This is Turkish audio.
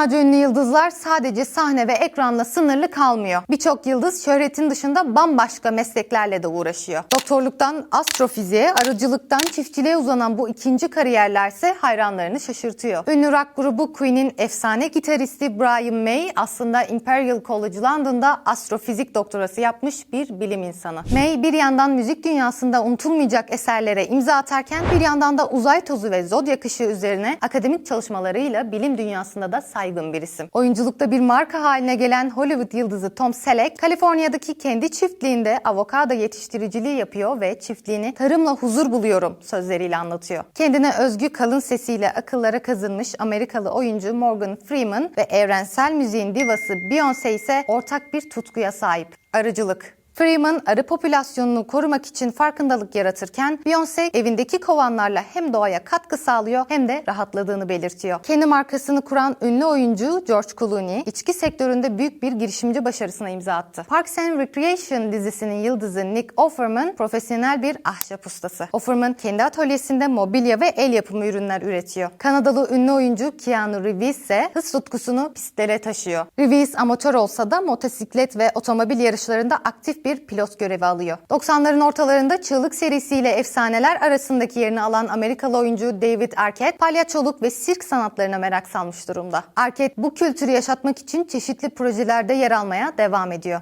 Dünyaca ünlü yıldızlar sadece sahne ve ekranla sınırlı kalmıyor. Birçok yıldız şöhretin dışında bambaşka mesleklerle de uğraşıyor. Doktorluktan astrofiziğe, arıcılıktan çiftçiliğe uzanan bu ikinci kariyerlerse hayranlarını şaşırtıyor. Ünlü rock grubu Queen'in efsane gitaristi Brian May aslında Imperial College London'da astrofizik doktorası yapmış bir bilim insanı. May bir yandan müzik dünyasında unutulmayacak eserlere imza atarken bir yandan da uzay tozu ve zodyak ışığı üzerine akademik çalışmalarıyla bilim dünyasında da saygın bir isim. Oyunculukta bir marka haline gelen Hollywood yıldızı Tom Selleck, Kaliforniya'daki kendi çiftliğinde avokado yetiştiriciliği yapıyor ve çiftliğini tarımla huzur buluyorum sözleriyle anlatıyor. Kendine özgü kalın sesiyle akıllara kazınmış Amerikalı oyuncu Morgan Freeman ve evrensel müziğin divası Beyoncé ise ortak bir tutkuya sahip. Arıcılık. Freeman arı popülasyonunu korumak için farkındalık yaratırken Beyoncé evindeki kovanlarla hem doğaya katkı sağlıyor hem de rahatladığını belirtiyor. Kendi markasını kuran ünlü oyuncu George Clooney içki sektöründe büyük bir girişimci başarısına imza attı. Parks and Recreation dizisinin yıldızı Nick Offerman profesyonel bir ahşap ustası. Offerman kendi atölyesinde mobilya ve el yapımı ürünler üretiyor. Kanadalı ünlü oyuncu Keanu Reeves ise hız tutkusunu pistlere taşıyor. Reeves amatör olsa da motosiklet ve otomobil yarışlarında aktif bir pilot görevi alıyor. 90'ların ortalarında Çığlık serisiyle efsaneler arasındaki yerini alan Amerikalı oyuncu David Arquette, palyaçoluk ve sirk sanatlarına merak salmış durumda. Arquette bu kültürü yaşatmak için çeşitli projelerde yer almaya devam ediyor.